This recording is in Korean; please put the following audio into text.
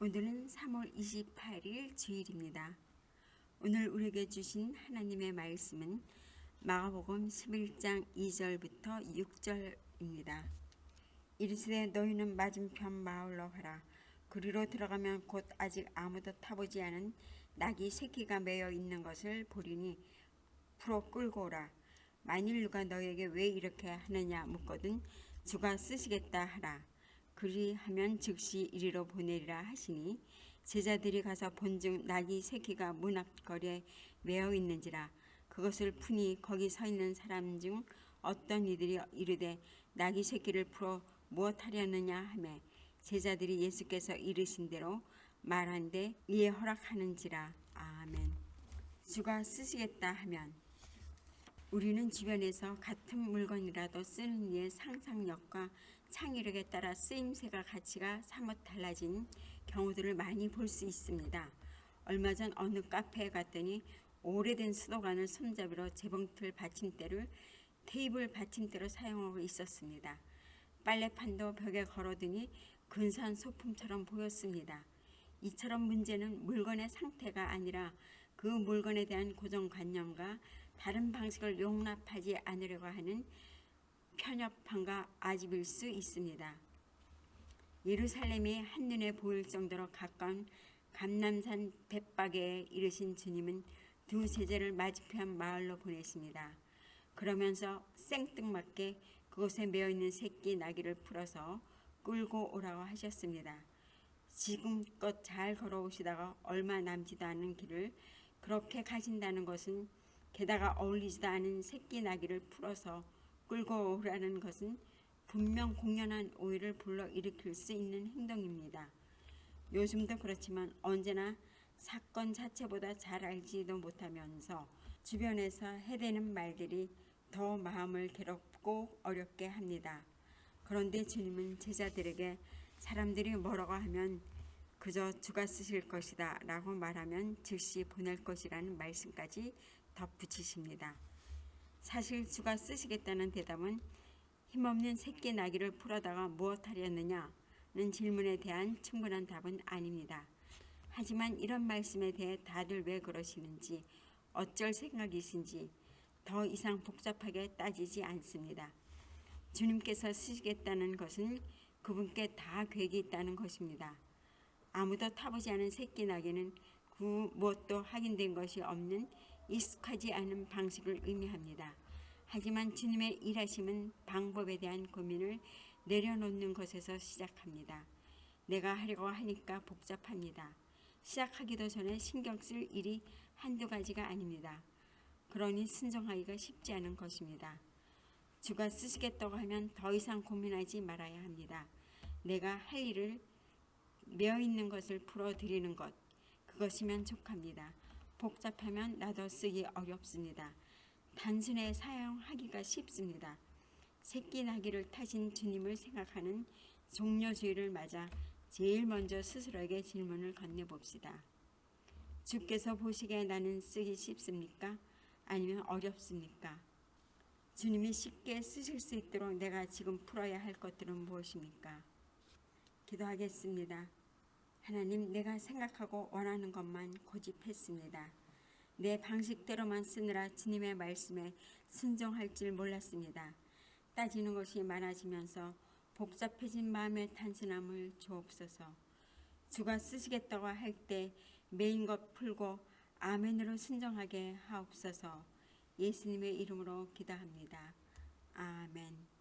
오늘은 3월 28일 주일입니다. 오늘 우리에게 주신 하나님의 말씀은 마가복음 11장 2절부터 6절입니다. 이르시되 너희는 맞은편 마을로 가라. 그리로 들어가면 곧 아직 아무도 타보지 않은 낙이 새끼가 매여 있는 것을 보리니 풀어 끌고 오라. 만일 누가 너에게 왜 이렇게 하느냐 묻거든 주가 쓰시겠다 하라. 그리하면 즉시 이리로 보내리라 하시니 제자들이 가서 본즉 낙이 새끼가 문 앞거리에 매어 있는지라 그것을 푸니 거기 서 있는 사람 중 어떤 이들이 이르되 낙이 새끼를 풀어 무엇하려느냐 하매 제자들이 예수께서 이르신 대로 말한데 이에 허락하는지라. 아멘. 주가 쓰시겠다 하면 우리는 주변에서 같은 물건이라도 쓰는 이의 상상력과 창의력에 따라 쓰임새가 가치가 사뭇 달라진 경우들을 많이 볼 수 있습니다. 얼마 전 어느 카페에 갔더니 오래된 수도관을 손잡이로 재봉틀 받침대를 테이블 받침대로 사용하고 있었습니다. 빨래판도 벽에 걸어두니 근사한 소품처럼 보였습니다. 이처럼 문제는 물건의 상태가 아니라 그 물건에 대한 고정관념과 다른 방식을 용납하지 않으려고 하는 편협함과 아집일 수 있습니다. 예루살렘이 한눈에 보일 정도로 가까운 감남산 벳박에 이르신 주님은 두 제자를 맞은편 마을로 보내십니다. 그러면서 생뚱맞게 그곳에 매어 있는 새끼 나귀를 풀어서 끌고 오라고 하셨습니다. 지금껏 잘 걸어오시다가 얼마 남지도 않은 길을 그렇게 가신다는 것은 게다가 어울리지도 않은 새끼 나귀를 풀어서 끌고 오라는 것은 분명 공연한 오해를 불러일으킬 수 있는 행동입니다. 요즘도 그렇지만 언제나 사건 자체보다 잘 알지도 못하면서 주변에서 해대는 말들이 더 마음을 괴롭고 어렵게 합니다. 그런데 주님은 제자들에게 사람들이 뭐라고 하면 그저 주가 쓰실 것이다 라고 말하면 즉시 보낼 것이라는 말씀까지 덧붙이십니다. 사실 주가 쓰시겠다는 대답은 힘없는 새끼 나귀를 풀어다가 무엇하려느냐는 질문에 대한 충분한 답은 아닙니다. 하지만 이런 말씀에 대해 다들 왜 그러시는지 어쩔 생각이신지 더 이상 복잡하게 따지지 않습니다. 주님께서 쓰시겠다는 것은 그분께 다 계획이 있다는 것입니다. 아무도 타보지 않은 새끼 나귀는 그 무엇도 확인된 것이 없는 익숙하지 않은 방식을 의미합니다. 하지만 주님의 일하심은 방법에 대한 고민을 내려놓는 것에서 시작합니다. 내가 하려고 하니까 복잡합니다. 시작하기도 전에 신경 쓸 일이 한두 가지가 아닙니다. 그러니 순종하기가 쉽지 않은 것입니다. 주가 쓰시겠다고 하면 더 이상 고민하지 말아야 합니다. 내가 할 일을 매어 있는 것을 풀어드리는 것, 그것이면 족합니다. 복잡하면 나도 쓰기 어렵습니다. 단순해 사용하기가 쉽습니다. 새끼 나귀를 타신 주님을 생각하는 종려주의를 맞아 제일 먼저 스스로에게 질문을 건네봅시다. 주께서 보시기에 나는 쓰기 쉽습니까? 아니면 어렵습니까? 주님이 쉽게 쓰실 수 있도록 내가 지금 풀어야 할 것들은 무엇입니까? 기도하겠습니다. 하나님, 내가 생각하고 원하는 것만 고집했습니다. 내 방식대로만 쓰느라 주님의 말씀에 순종할 줄 몰랐습니다. 따지는 것이 많아지면서 복잡해진 마음의 단순함을 주옵소서. 주가 쓰시겠다고 할 때 메인 것 풀고 아멘으로 순종하게 하옵소서. 예수님의 이름으로 기도합니다. 아멘.